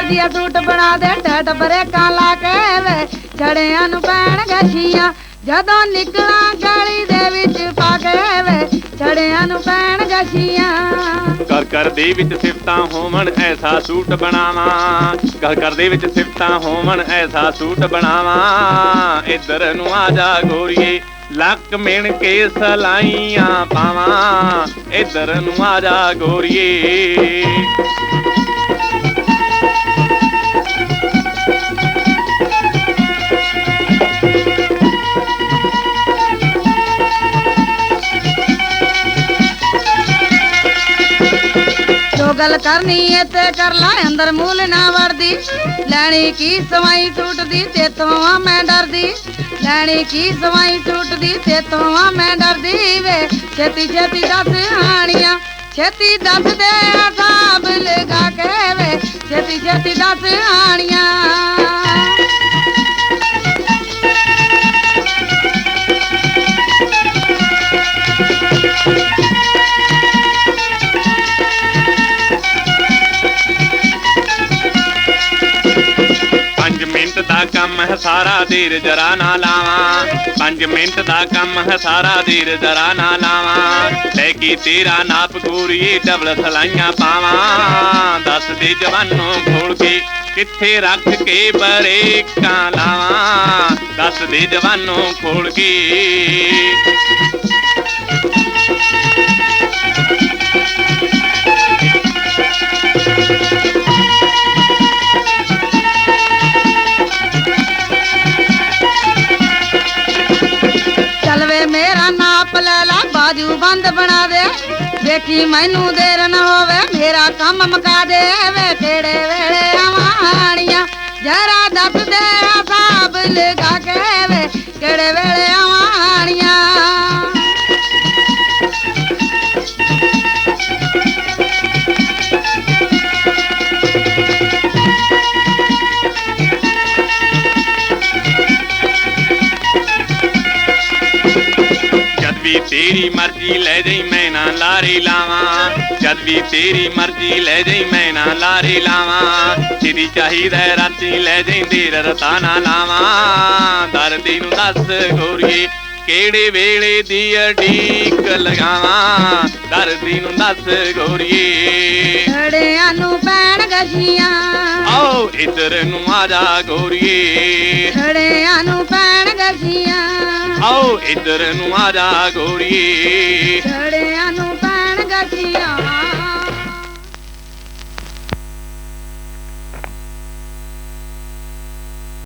ਵਰਦੀਆ suit ਬਣਾ ਦੇ, ਟਟ ਬਰੇਕਾਂ ਲਾ ਕੇ ਵੇ। ਛੜਿਆਂ ਨੂੰ ਪੈਣ ਗਛੀਆਂ, ਜਦੋਂ ਨਿਕਲਾਂ ਗਲੀ ਦੇ ਵਿੱਚ ਪਾ ਕੇ ਵੇ। ਛੜਿਆਂ ਨੂੰ ਪੈਣ ਗਛੀਆਂ। ਘਰ ਘਰ ਦੇ ਵਿੱਚ ਸਿਫਤਾਂ ਹੋਵਣ, ਐਸਾ ਸੂਟ ਬਣਾਵਾਂ। ਘਰ ਘਰ ਦੇ ਵਿੱਚ ਸਿਫਤਾਂ ਹੋਵਣ, ਐਸਾ ਸੂਟ ਬਣਾਵਾਂ। ਇੱਧਰ ਨੂੰ ਆ ਜਾ ਗੋਰੀਏ, ਲੱਕ ਮਿਣ ਕੇ ਸਲਾਈਆਂ ਪਾਵਾਂ। ਇੱਧਰ ਨੂੰ ਆ ਜਾ ਗੋਰੀਏ। ਜੋ ਗੱਲ ਕਰਨੀ ਏ ਤੇ ਕਰ ਲੈ, ਅੰਦਰ ਮੂਲ ਨਾ ਵੜਦੀ। ਲੈਣੀ ਕੀ ਸਵਾਈ ਸੂਟ ਦੀ ਤੇਤੋਂ ਆ ਮੈਂ ਡਰਦੀ। ਲੈਣੀ ਕੀ ਸਵਾਈ ਸੂਟ ਦੀ ਤੇਤੋਂ ਆ ਮੈਂ ਡਰਦੀ ਵੇ। ਛੇਤੀ ਛੇਤੀ ਦੱਸ ਹਾਣੀਆਂ ਛੇਤੀ ਦੱਸ ਦੇ ਹਿਸਾਬ ਲਗਾ ਕੇ ਵੇ। ਛੇਤੀ ਛੇਤੀ ਦੱਸ ਹਾਣੀਆਂ ਦਾ ਕੰਮ ਹੈ ਸਾਰਾ ਦੇਰ ਜਰਾ ਨਾ ਲਾਵਾਂ ਪੰਜ ਮਿੰਟ ਦਾ ਕੰਮ ਹੈ ਸਾਰਾ ਦੇਰ ਜਰਾ ਨਾ ਲਾਵਾਂ ਲੈ ਕੇ ਤੇਰਾ ਨਾਪ ਗੋਰੀਏ ਡਬਲ ਸਲਾਈਆਂ ਪਾਵਾਂ। ਦੱਸ ਦੇ ਜਵਾਨੋਂ ਖੋਲ ਕੇ ਕਿੱਥੇ ਰੱਖ ਕੇ ਬਰੇਕਾਂ ਲਾਵਾਂ। ਦੱਸ ਦੇ ਜਵਾਨੋਂ ਖੋਲ ਕੇ ਬਾਜੂ ਬੰਦ ਬਣਾ ਦੇ ਵੇਖੀ ਮੈਨੂੰ ਦੇਰ ਨਾ ਹੋਵੇ। ਮੇਰਾ ਕੰਮ ਮੁਕਾ ਦੇਵੇ। ਕਿਹੜੇ ਵੇਲੇ ਆਵਾਣੀਆਂ? ਜਰਾ ਦੱਸ ਦੇ ਹਿਸਾਬ ਲਗਾ ਕੇ ਵੇ। ਕਿਹੜੇ ਵੇਲੇ ਵੀ ਤੇਰੀ ਮਰਜ਼ੀ ਲੈ ਜਾਈ ਮੈਂ ਨਾ ਲਾਰੇ ਲਾਵਾਂ। ਜਦ ਵੀ ਤੇਰੀ ਮਰਜ਼ੀ ਲੈ ਜਾਈ ਮੈਂ ਨਾ ਲਾਰੇ ਲਾਵਾਂ। ਤੇਰੀ ਚਾਹੀਦਾ ਰਾਤੀ ਲੈ ਜਾਈ ਦੇਰ ਰਤਾ ਨਾ ਲਾਵਾਂ। ਦਰਦੀ ਨੂੰ ਦੱਸ ਗੋਰੀਏ ਕਿਹੜੇ ਵੇਲੇ ਦੀ ਅਡੀਕ ਲਗਾਵਾਂ? ਦਰਦੀ ਨੂੰ ਦੱਸ ਗੋਰੀਏ। ਛੜਿਆਂ ਨੂੰ ਪੈਣ ਗਛੀਆਂ ਆਓ ਇੱਧਰ ਨੂੰ ਆ ਜਾ ਗੋਰੀਏ। ਛੜਿਆਂ ਨੂੰ ਪੈਣ ਗਛੀਆਂ ਆਓ ਇੱਧਰ ਨੂੰ ਆ ਜਾ ਗੋਰੀਏ। ਛੜਿਆਂ ਨੂੰ ਪੈਣ ਗੱਡੀਆਂ